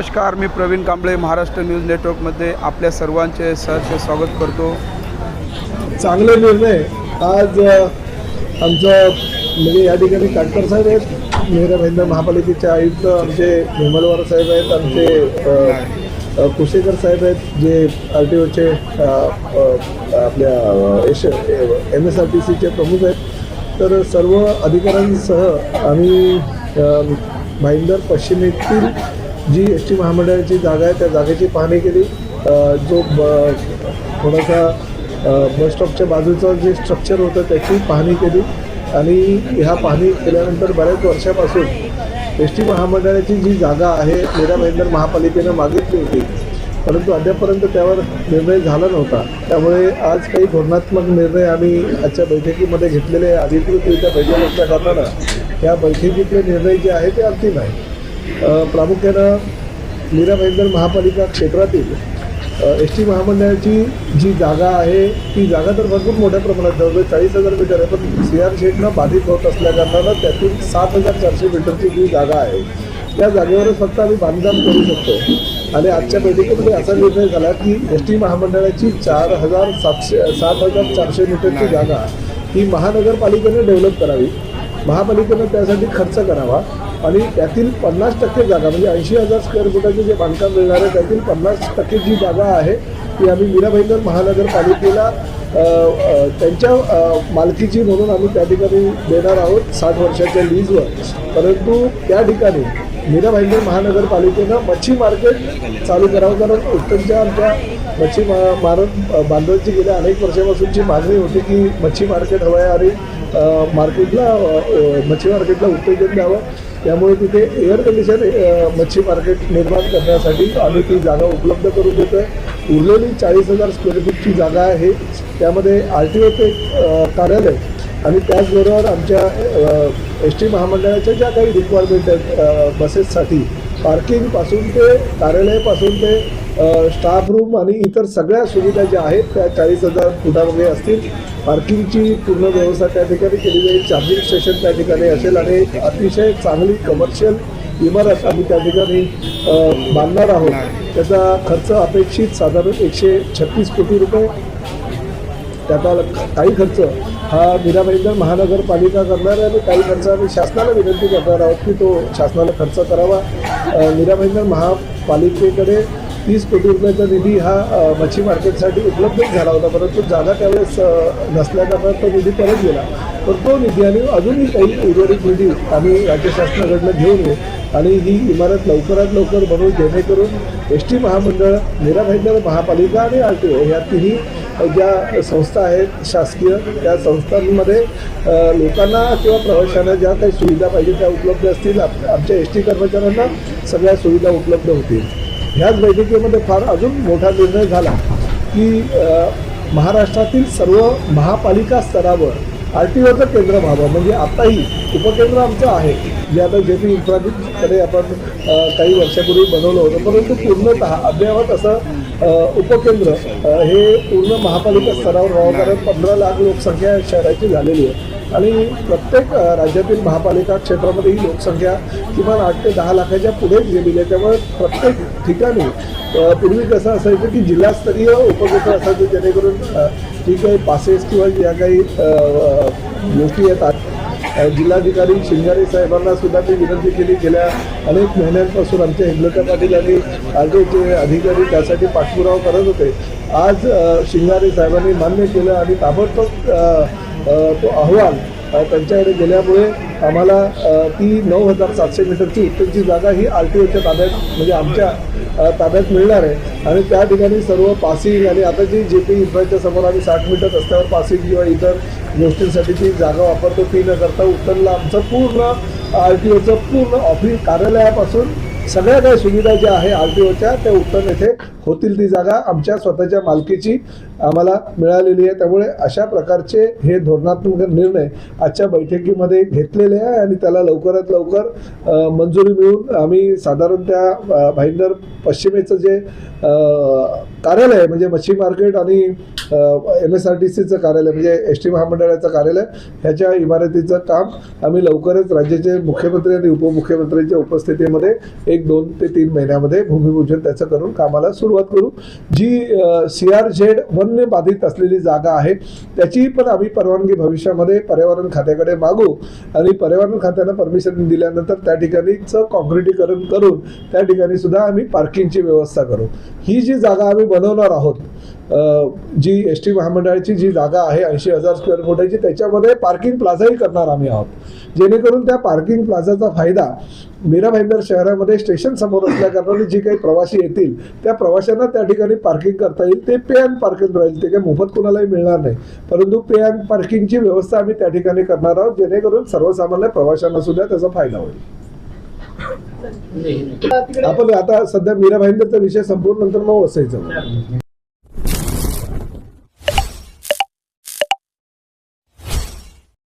नमस्कार मी प्रवीण कांबळे महाराष्ट्र न्यूज नेटवर्कमध्ये आपल्या सर्वांचे सहर्ष स्वागत करतो. चांगले निर्णय. आज आमचं म्हणजे या ठिकाणी काटकर साहेब आहेत मेहरा भाईंदर महापालिकेचे आयुक्त आमचे निर्मलवार साहेब आहेत आमचे कुसेकर कुशेकर साहेब आहेत जे आर टी ओचे आपल्या एश एम एस आर टी सीचे प्रमुख आहेत. तर सर्व अधिकाऱ्यांसह आम्ही भाईंदर पश्चिमेतील जी एस टी महामंडळाची जागा आहे त्या जागेची पाहणी केली. जो ब- थोडासा बस स्टॉपच्या बाजूचं जे स्ट्रक्चर होतं त्याची पाहणी केली. आणि ह्या पाहणी केल्यानंतर बऱ्याच वर्षापासून एस टी महामंडळाची जी जागा आहे मीरा भाईंदर महापालिकेनं मागितली होती. परंतु अद्यापर्यंत त्यावर निर्णय झाला नव्हता. त्यामुळे आज काही धोरणात्मक निर्णय आम्ही आजच्या बैठकीमध्ये घेतलेले अधिकृतरित्या बैठक करताना या बैठकीतले निर्णय जे आहे ते अंतिम आहे प्रामुख्यानं मीरा भाईंदर महापालिका क्षेत्रातील एस टी महामंडळाची जी जागा आहे ती जागा तर भरपूर मोठ्या प्रमाणात जवळजवळ चाळीस हजार मीटर आहे पण सी आर शेडनं बाधित होत असल्याकारणानं त्यातून सात हजार चारशे मीटरची जी जागा आहे. त्या जागेवरच फक्त आम्ही बांधकाम करू शकतो. आणि आजच्या बैठकीमध्ये असा निर्णय झाला की एस टी महामंडळाची चार हजार सातशे सात हजार चारशे मीटरची जागा ही महानगरपालिकेने डेव्हलप करावी. महापालिकेनं त्यासाठी खर्च करावा. आणि त्यातील पन्नास टक्के जागा म्हणजे ऐंशी हजार स्क्वेअर फुटाचे जे बांधकाम मिळणार आहे त्यातील पन्नास टक्के जी जागा आहे ती आम्ही मीरा भाईंदर महानगरपालिकेला त्यांच्या मालकीची म्हणून आम्ही त्या ठिकाणी देणार आहोत साठ वर्षाच्या लीजवर परंतु त्या ठिकाणी मीरा भाईंदर महानगरपालिकेनं मच्छी मार्केट चालू करावं कारण उत्तमच्या आमच्या मच्छी मा मारत बांधवांची गेल्या अनेक वर्षापासूनची मागणी होती की मच्छी मार्केट हवं आहे आणि मार्केटला मच्छी मार्केटला उत्तेजन द्यावं. त्यामुळे तिथे एअर कंडिशन मच्छी मार्केट निर्माण करण्यासाठी आम्ही ती जागा उपलब्ध करून देतो आहे उरलेली चाळीस हजार स्क्वेअर फूटची जागा आहे. त्यामध्ये आर टी ओचं एक कार्यालय आणि त्याचबरोबर आमच्या एस टी महामंडळाच्या ज्या काही रिक्वायरमेंट आहेत बसेससाठी पार्किंगपासून ते कार्यालयापासून ते स्टाफ रूम आणि इतर सगळ्या सुविधा ज्या आहेत त्या चाळीस हजार फुटामध्ये असतील. पार्किंगची पूर्ण व्यवस्था त्या ठिकाणी केली जाईल. चार्जिंग स्टेशन त्या ठिकाणी असेल आणि अतिशय चांगली कमर्शियल इमारत आम्ही त्या ठिकाणी बांधणार आहोत. त्याचा खर्च अपेक्षित साधारण एकशे छत्तीस कोटी रुपये त्याचा काही खर्च हा मीरा महानगरपालिका करणार आहे आणि काही खर्च आम्ही शासनाला विनंती करणार आहोत की तो शासनाला खर्च करावा. अ, मीरा महापालिकेकडे तीस कोटी रुपयाचा निधी हा मच्छी मार्केटसाठी उपलब्ध झाला होता. परंतु जागा त्यावेळेस अ, तो निधी परत गेला. पण तो निधी आणि अजूनही काही उर्वरित निधी आम्ही राज्य शासनाकडनं घेऊन येऊ. आणि ही इमारत लवकरात लवकर बनवून जेणेकरून एस टी महामंडळ मीरा महापालिका आणि आर टी ओ ह्या तिन्ही ज्या संस्था आहेत शासकीय त्या संस्थांमध्ये लोकांना किंवा प्रवाशांना ज्या काही सुविधा पाहिजे त्या उपलब्ध असतील आप- आमच्या एस टी कर्मचाऱ्यांना सगळ्या सुविधा उपलब्ध होतील. ह्याच बैठकीमध्ये फार अजून मोठा निर्णय झाला की महाराष्ट्रातील सर्व महापालिका स्तरावर आर टी ओचं केंद्र व्हावं. म्हणजे आताही उपकेंद्र आमचं आहे. जे आता जे पी इन्फ्राकडे आपण काही वर्षापूर्वी बनवलं होतं. परंतु पूर्णतः अद्ययावत असं उपकेंद्र हे पूर्ण महापालिका स्तरावर व्हावं. कारण पंधरा लाख लोकसंख्या शहराची झालेली आहे. आणि प्रत्येक राज्यातील महापालिका क्षेत्रामध्ये ही लोकसंख्या किमान आठ ते दहा लाखाच्या पुढेच गेलेली आहे. त्यामुळे प्रत्येक ठिकाणी पूर्वी कसं असायचं की जिल्हास्तरीय उपक्रम असायचं जेणेकरून जी काही पासेस किंवा ज्या काही गोष्टी येतात जिल्हाधिकारी शिंगारे साहेबांना सुद्धा मी विनंती केली. गेल्या अनेक महिन्यांपासून आमच्या हेमलता पाटील आणि जे अधिकारी त्यासाठी पाठपुरावा करत होते. आज शिंगारे साहेबांनी मान्य केलं आणि ताबडतोब तो अहवाल त्यांच्याकडे गेल्यामुळे आम्हाला ती नऊ हजार सातशे मीटरची उत्तरची जागा ही आर टी ओच्या ताब्यात म्हणजे आमच्या ताब्यात मिळणार आहे. आणि त्या ठिकाणी सर्व पासिंग आणि आता जी जे पी इन्फ्राच्या समोर आम्ही साठ मीटर रस्त्यावर पासिंग किंवा इतर गोष्टींसाठी ती जागा वापरतो ती न करता उत्तरला आमचं पूर्ण आर टी ओचं पूर्ण ऑफिस कार्यालयापासून सगळ्या काही सुविधा ज्या आहे आर टी ओच्या त्या उत्तम येथे होतील ती जागा आमच्या स्वतःच्या मालकीची आम्हाला मिळालेली आहे. त्यामुळे अशा प्रकारचे हे धोरणात्मक निर्णय आजच्या बैठकीमध्ये घेतलेले आहे आणि त्याला लवकरात लवकर मंजुरी मिळून आम्ही साधारण त्या भाईंदर पश्चिमेचं जे कार्यालय आहे म्हणजे मच्छी मार्केट आणि एम एस आर टी सीचं कार्यालय म्हणजे एस टी महामंडळाचं कार्यालय ह्याच्या इमारतीचं काम आम्ही लवकरच राज्याचे मुख्यमंत्री आणि उपमुख्यमंत्र्यांच्या उपस्थितीमध्ये एक दोन ते तीन महिन्यामध्ये भूमिपूजन त्याचं करून कामाला सुरुवात करू. जी सी आर झेड वन्य बाधित असलेली जागा आहे त्याची पण आम्ही परवानगी भविष्यामध्ये पर्यावरण खात्याकडे मागू आणि पर्यावरण खात्यानं परमिशन दिल्यानंतर त्या ठिकाणीचं कॉन्क्रिटीकरण करून त्या ठिकाणी सुद्धा आम्ही पार्क पार्किंगची व्यवस्था करू. ही जी जागा आम्ही बनवणार आहोत जी एस टी महामंडळाची जी जागा आहे ऐंशी हजार स्क्वेअर फुटाची त्याच्यामध्ये पार्किंग प्लाझाही करणार आम्ही आहोत. जेणेकरून त्या पार्किंग प्लाझाचा फायदा मीरा भाईंदर शहरामध्ये स्टेशन समोर असल्याकारणाने जी जे काही प्रवासी येतील त्या प्रवाशांना त्या ठिकाणी पार्किंग करता येईल. ते पे अँड पार्किंग राहील. ते काही मोफत कोणालाही मिळणार नाही. परंतु पे अँड पार्किंगची व्यवस्था आम्ही त्या ठिकाणी करणार आहोत जेणेकरून सर्वसामान्य प्रवाशांना सुद्धा त्याचा फायदा होईल. आपण आता सध्या मीरा भाईंदरचा विषय संपूर्ण नंतर मग वसईचा.